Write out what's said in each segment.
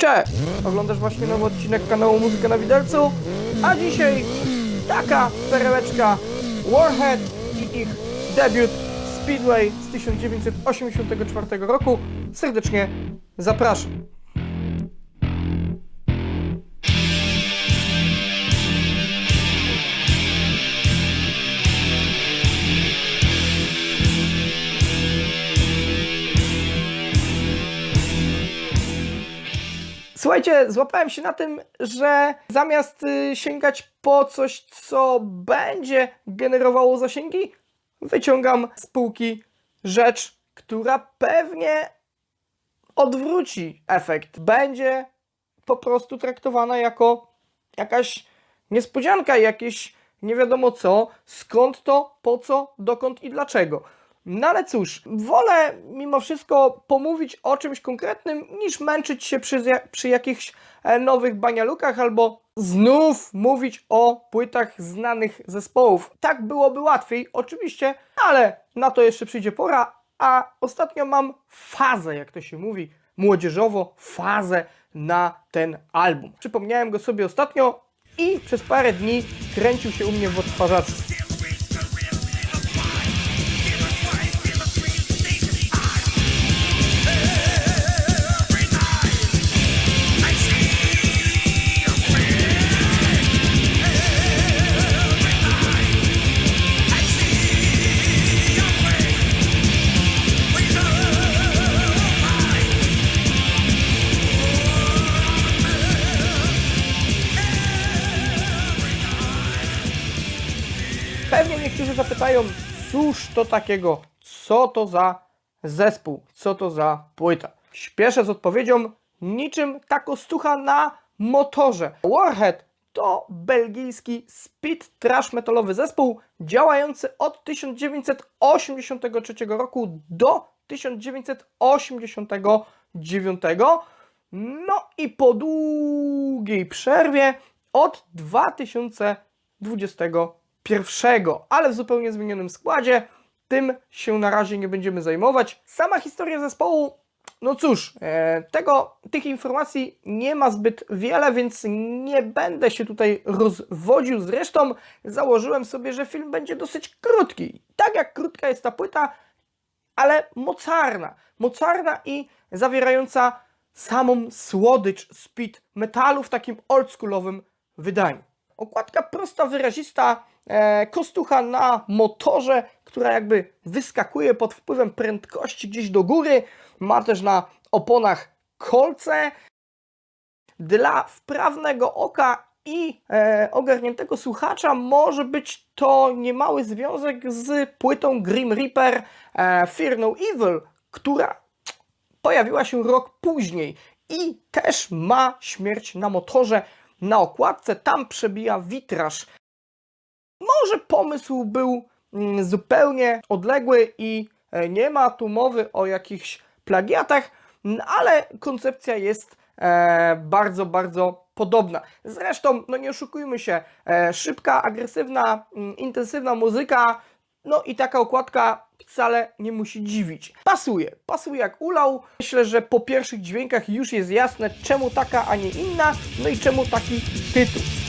Cześć! Oglądasz właśnie nowy odcinek kanału Muzyka na Widelcu, a dzisiaj taka perełeczka Warhead i ich debiut Speedway z 1984 roku. Serdecznie zapraszam. Słuchajcie, złapałem się na tym, że zamiast y, sięgać po coś, co będzie generowało zasięgi, wyciągam z półki rzecz, która pewnie odwróci efekt. Będzie po prostu traktowana jako jakaś niespodzianka, jakieś nie wiadomo co, skąd to, po co, dokąd i dlaczego. No ale cóż, wolę mimo wszystko pomówić o czymś konkretnym, niż męczyć się przy, przy jakichś e, nowych banialukach albo znów mówić o płytach znanych zespołów. Tak byłoby łatwiej, oczywiście, ale na to jeszcze przyjdzie pora, a ostatnio mam fazę, jak to się mówi, młodzieżowo, fazę na ten album. Przypomniałem go sobie ostatnio i przez parę dni kręcił się u mnie w odtwarzaczu. Pewnie niektórzy zapytają, cóż to takiego, co to za zespół, co to za płyta. Śpieszę z odpowiedzią, niczym ta kostucha na motorze. Warhead to belgijski speed trash metalowy zespół działający od 1983 roku do 1989. No i po długiej przerwie od 2021, ale w zupełnie zmienionym składzie. Tym się na razie nie będziemy zajmować. Sama historia zespołu, no cóż, e, tego, tych informacji nie ma zbyt wiele, więc nie będę się tutaj rozwodził. Zresztą założyłem sobie, że film będzie dosyć krótki. Tak jak krótka jest ta płyta, ale mocarna. Mocarna i zawierająca samą słodycz speed metalu w takim oldschoolowym wydaniu. Okładka prosta, wyrazista, e, kostucha na motorze, która jakby wyskakuje pod wpływem prędkości gdzieś do góry. Ma też na oponach kolce. Dla wprawnego oka i e, ogarniętego słuchacza może być to niemały związek z płytą Grim Reaper e, Fear No Evil, która pojawiła się rok później i też ma śmierć na motorze na okładce. Tam przebija witraż. Może pomysł był mm, zupełnie odległy i e, nie ma tu mowy o jakichś plagiatach, ale koncepcja jest e, bardzo, bardzo podobna. Zresztą, no nie oszukujmy się, e, szybka, agresywna, mm, intensywna muzyka, no i taka okładka wcale nie musi dziwić. Pasuje, pasuje jak ulał. Myślę, że po pierwszych dźwiękach już jest jasne, czemu taka, a nie inna, no i czemu taki tytuł.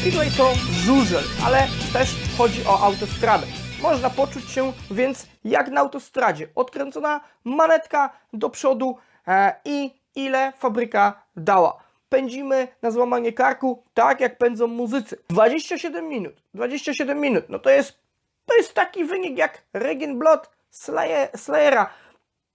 Speedway. To żużel, ale też chodzi o autostradę. Można poczuć się więc jak na autostradzie. Odkręcona manetka do przodu e, i ile fabryka dała. Pędzimy na złamanie karku, tak jak pędzą muzycy. 27 minut. 27 minut. No to jest, to jest taki wynik jak Regen Blood Slayer, Slayera.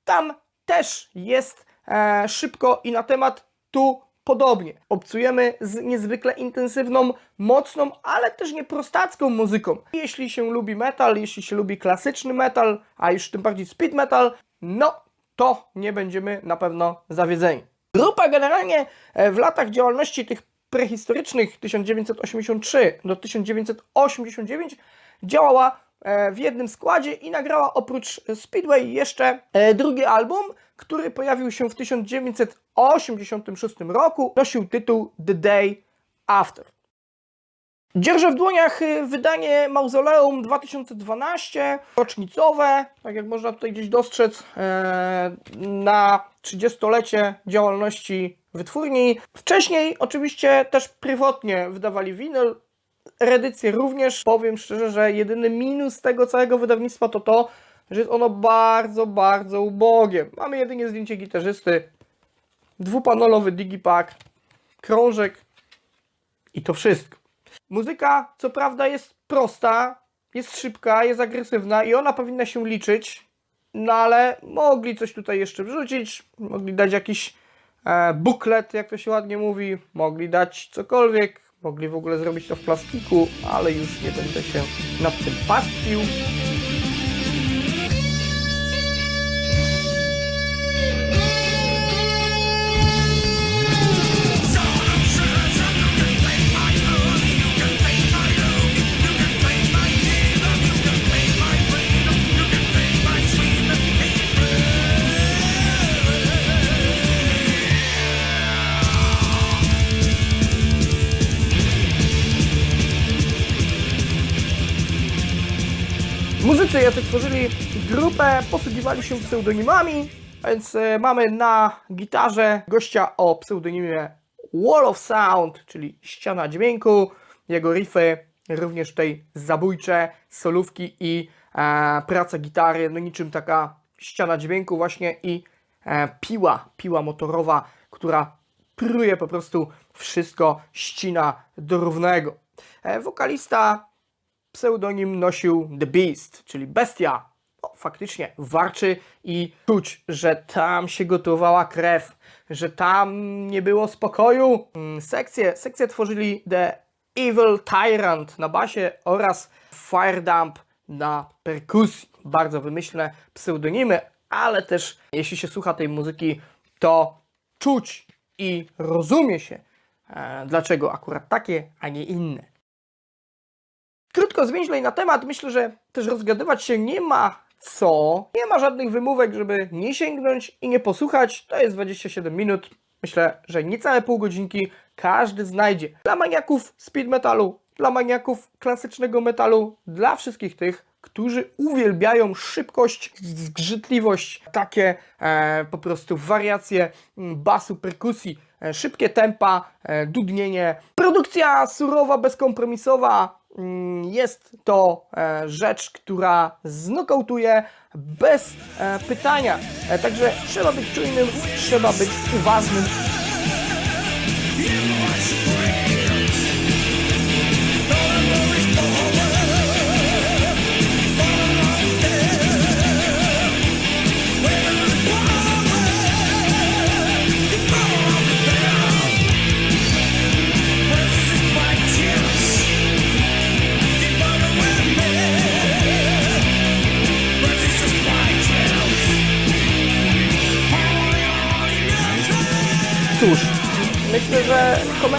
Tam też jest e, szybko i na temat tu podobnie. Obcujemy z niezwykle intensywną, mocną, ale też nie prostacką muzyką. Jeśli się lubi metal, jeśli się lubi klasyczny metal, a już tym bardziej speed metal, no to nie będziemy na pewno zawiedzeni. Grupa generalnie e, w latach działalności tych prehistorycznych 1983 do 1989 działała w jednym składzie i nagrała oprócz Speedway jeszcze e, drugi album, który pojawił się w 1986 roku. Nosił tytuł The Day After. Dzierżę w dłoniach y, wydanie Mauzoleum 2012, rocznicowe, tak jak można tutaj gdzieś dostrzec, e, na 30-lecie działalności wytwórni. Wcześniej oczywiście też prywatnie wydawali winyl, reedycje również. Powiem szczerze, że jedyny minus tego całego wydawnictwa to to, że jest ono bardzo, bardzo ubogie. Mamy jedynie zdjęcie gitarzysty, dwupanolowy digipack, krążek i to wszystko. Muzyka, co prawda, jest prosta, jest szybka, jest agresywna i ona powinna się liczyć, no ale mogli coś tutaj jeszcze wrzucić, mogli dać jakiś e, buklet, jak to się ładnie mówi, mogli dać cokolwiek, mogli w ogóle zrobić to w plastiku, ale już nie będę się nad tym pastwił. Muzycy jacy tworzyli grupę, posługiwali się pseudonimami, więc e, mamy na gitarze gościa o pseudonimie Wall of Sound, czyli ściana dźwięku. Jego riffy również tutaj zabójcze, solówki i e, praca gitary, no niczym taka ściana dźwięku właśnie i e, piła, piła motorowa, która pruje po prostu wszystko, ścina do równego. E, wokalista pseudonim nosił The Beast, czyli bestia. No, faktycznie warczy i czuć, że tam się gotowała krew, że tam nie było spokoju. Mm, Sekcje, sekcje tworzyli The Evil Tyrant na basie oraz Firedump na perkusji. Bardzo wymyślne pseudonimy, ale też jeśli się słucha tej muzyki, to czuć i rozumie się, e, dlaczego akurat takie, a nie inne. Krótko, zwięźlej na temat. Myślę, że też rozgadywać się nie ma co. Nie ma żadnych wymówek, żeby nie sięgnąć i nie posłuchać. To jest 27 minut. Myślę, że niecałe pół godzinki każdy znajdzie. Dla maniaków speed metalu, dla maniaków klasycznego metalu, dla wszystkich tych, którzy uwielbiają szybkość, zgrzytliwość, takie e, po prostu wariacje mm, basu, perkusji, e, szybkie tempa, e, dudnienie. Produkcja surowa, bezkompromisowa, Jest to e, rzecz, która znokautuje bez e, pytania. E, Także trzeba być czujnym, trzeba być uważnym.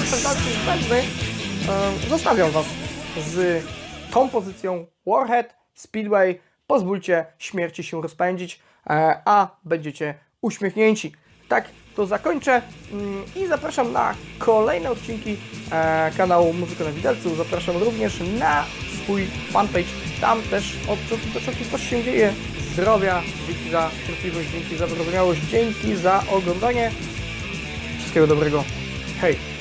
Zbędny. E, Zostawiam Was z tą pozycją Warhead, Speedway. Pozwólcie śmierci się rozpędzić, e, a będziecie uśmiechnięci. Tak to zakończę mm, i zapraszam na kolejne odcinki e, kanału Muzyka na Widelcu. Zapraszam również na swój fanpage. Tam też od czasu do czasu coś się dzieje. Zdrowia, dzięki za cierpliwość, dzięki za wyrozumiałość, dzięki za oglądanie. Wszystkiego dobrego. Hej!